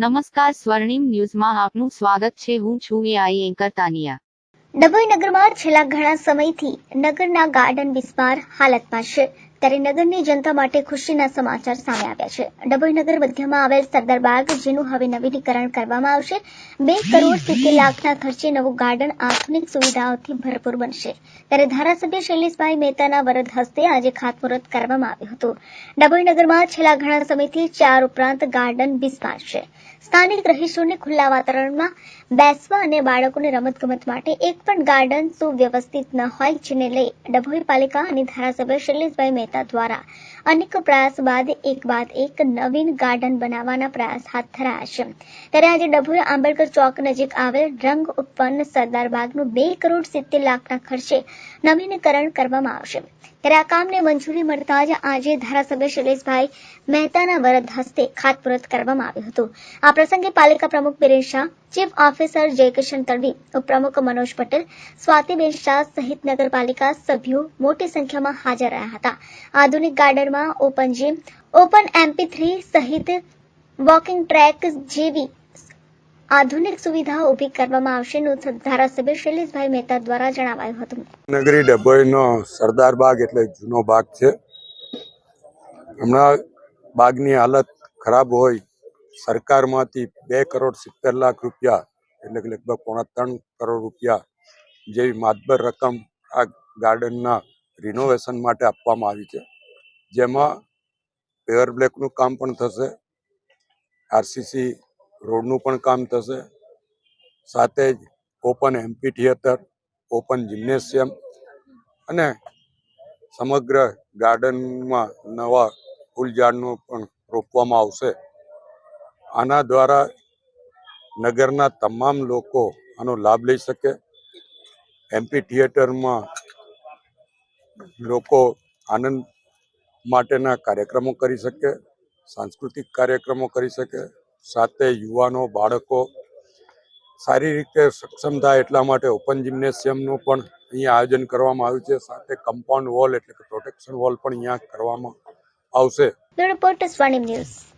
નમસ્કાર સ્વર્ણિમ ન્યૂઝમાં આપનું સ્વાગત છે. હું છું એઆઈ એન્કર તાનિયા. ડભોઈ નગરમાં છેલ્લા ઘણા સમયથી નગરના ગાર્ડન વિસ્તાર હાલતમાં છે. ત્યારે નગરની જનતા માટે ખુશીના સમાચાર સામે આવ્યા છે. ડભોઈ નગર મધ્યમાં આવેલ સરદાર બાગ જેનું હવે નવીનીકરણ કરવામાં આવશે બે કરોડ સિત્તેર લાખના ખર્ચે નવું ગાર્ડન આધુનિક સુવિધાઓથી ભરપૂર બનશે. ત્યારે ધારાસભ્ય શૈલેષભાઈ મહેતાના વરદ હસ્તે આજે ખાતમુહૂર્ત કરવામાં આવ્યું હતું. ડભોઈ નગરમાં છેલ્લા ઘણા સમયથી ચાર ઉપરાંત ગાર્ડન બિસ્માર છે. સ્થાનિક રહીશોને ખુલ્લા વાતાવરણમાં બેસવા અને બાળકોને રમતગમત માટે એક પણ ગાર્ડન સુવ્યવસ્થિત ન હોય જેને લઈ ડભોઈ પાલિકા અને ધારાસભ્ય શૈલેષભાઈ મહેતા દ્વારા અનેક પ્રયાસ બાદ એક બાદ એક નવીન ગાર્ડન બનાવવાના પ્રયાસ હાથ ધરાયા ત્યારે આજે ડભોઈ આંબેડકર ચોક નજીક આવેલ રંગ ઉત્પન્ન સરદાર બાગનું બે કરોડ સિત્તેર લાખના ખર્ચે નવીનીકરણ કરવામાં આવશે. ત્યારે આ કામને મંજૂરી મળતા જ આજે ધારાસભ્ય શૈલેષભાઈ મહેતાના વરદ હસ્તે ખાતમુહૂર્ત કરવામાં આવ્યું હતું. આ પ્રસંગે પાલિકા પ્રમુખ બિરેન શાહ, ચીફ ઓફિસર જયકિશન તડવી, ઉપપ્રમુખ મનોજ પટેલ, સ્વાતિબેન શાહ સહિત નગરપાલિકા સભ્યો મોટી સંખ્યામાં હાજર રહ્યા હતા. આધુનિક ગાર્ડનમાં open gym, open MP three સહિત વોકિંગ ટ્રેક જેવી આધુનિક સુવિધાઓ ઊભી કરવામાં આવશે ધારાસભ્ય શૈલેષભાઈ મહેતા દ્વારા જણાવાયું હતું. નગરી ડભોઈનો સરદાર બાગ એટલે જૂનો બાગ છે. હમણાં બાગની હાલત ખરાબ હોય, સરકારમાંથી બે કરોડ સિત્તેર લાખ રૂપિયા એટલે કે લગભગ પોણા ત્રણ કરોડ રૂપિયા જેવી માતબર રકમ આ ગાર્ડનના રિનોવેશન માટે આપવામાં આવી છે. જેમાં પેવર બ્લેકનું કામ પણ થશે આરસીસી રોડનું પણ કામ થશે. સાથે જ open amphitheatre, open gymnasium અને સમગ્ર ગાર્ડનમાં નવા ફૂલ ઝાડનું પણ રોપવામાં આવશે. આના દ્વારા નગરના તમામ લોકો આનો લાભ લઈ શકે. એમ્પી થિયેટરમાં લોકો આનંદ માટેના કાર્યક્રમો કરી શકે, સાંસ્કૃતિક કાર્યક્રમો કરી શકે સાથે યુવાનો, બાળકો સારી રીતે સક્ષમ થાય એટલા માટે ઓપન જિમ્નેશિયમનું પણ અહીંયા આયોજન કરવામાં આવ્યું છે. સાથે કમ્પાઉન્ડ વોલ એટલે કે પ્રોટેક્શન વોલ પણ અહીંયા કરવામાં આવશે. Report news.